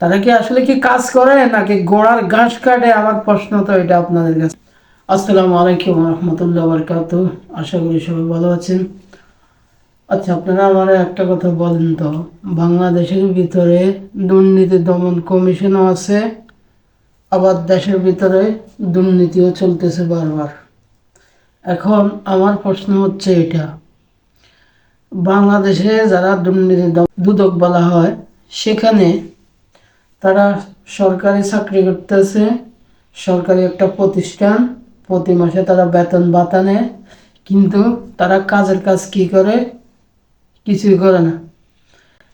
তারা কি আসলে কি কাজ করে নাকি গোড়ার ঘাস কাটে? আমার প্রশ্ন তো এটা আপনাদের কাছে। আসসালামু আলাইকুম রহমতুল্লাহ বরকাত আশা করি সবাই ভালো আছেন। আচ্ছা আপনারা আমার একটা কথা বলেন তো। বাংলাদেশের ভিতরে দুর্নীতি দমন কমিশনও আছে, আবার দেশের ভিতরে দুর্নীতিও চলতেছে বারবার। এখন আমার প্রশ্ন হচ্ছে এটা। বাংলাদেশে যারা দুর্নীতি দুদক বলা হয়, সেখানে তারা সরকারি চাকরি করতেছে, সরকারি একটা প্রতিষ্ঠান, প্রতি মাসে তারা বেতন ভাতা নেয় কিন্তু তারা কাজের কাজ কি করে? কিছুই করে না।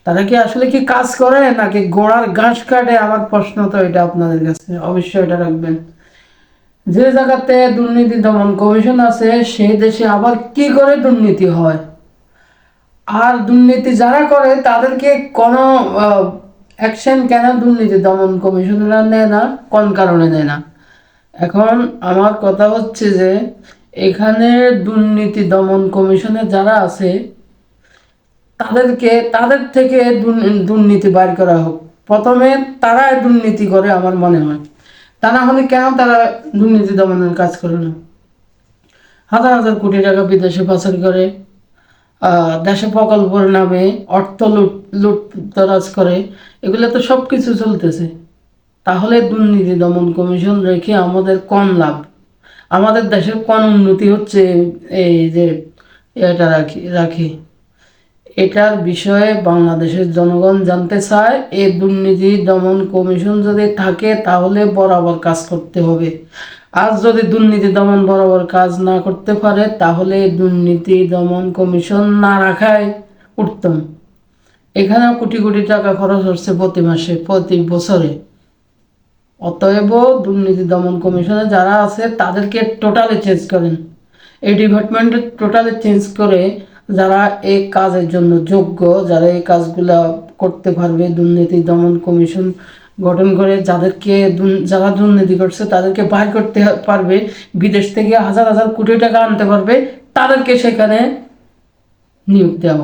তারা কি আসলে কি কাজ করে নাকি গোড়ার ঘাস কাটে? আমার প্রশ্ন তো এটা আপনাদের কাছে। অবশ্যই এটা রাখবেন। যে জায়গাতে দুর্নীতি দমন কমিশন আছে, সেই দেশে আবার কি করে দুর্নীতি হয়? আর দুর্নীতি যারা করে, তাদেরকে কোনো অ্যাকশন কেন দুর্নীতি দমন কমিশনেরা নেয় না, কোন কারণে নেয় না? এখন আমার কথা হচ্ছে যে, এখানে দুর্নীতি দমন কমিশনে যারা আছে, তাদেরকে, তাদের থেকে দুর্নীতি বাইর করা হোক। প্রথমে তারাই দুর্নীতি করে আমার মনে হয়। তা না হলে কেন তারা দুর্নীতি দমনের কাজ করে না? হাজার হাজার কোটি টাকা বিদেশে পাচার করে দেশে প্রকল্পের নামে অর্থ লুট লুটতরাজ করে, এগুলো তো সব কিছু চলতেছে। তাহলে দুর্নীতি দমন কমিশন রেখে আমাদের কম লাভ। আমাদের দেশের কোন উন্নতি হচ্ছে এই যে এটা রাখি রাখি। এটার বিষয়ে বাংলাদেশের জনগণ জানতে চায়, এই দুর্নীতি দমন কমিশন যদি থাকে তাহলে বরাবর কাজ করতে হবে। আর যদি দুর্নীতি দমন বরাবর কাজ না করতে পারে, তাহলে দুর্নীতি দমন কমিশন না রাখায় উত্তম। এখানেও কোটি কোটি টাকা খরচ হচ্ছে প্রতি মাসে, প্রতি বছরে। অতএব দুর্নীতি দমন কমিশনে যারা আছে, তাদেরকে টোটালি চেঞ্জ করেন। এই ডিপার্টমেন্টে টোটালি চেঞ্জ করে যারা এই কাজের জন্য যোগ্য, যারা এই কাজগুলা করতে পারবে, দুর্নীতি দমন কমিশন গঠন করে যাদেরকে যারা দুর্নীতি করছে তাদেরকে বাইর করতে পারবে, বিদেশ থেকে হাজার হাজার কোটি টাকা আনতে পারবে, তাদেরকে সেখানে নিয়োগ দেওয়া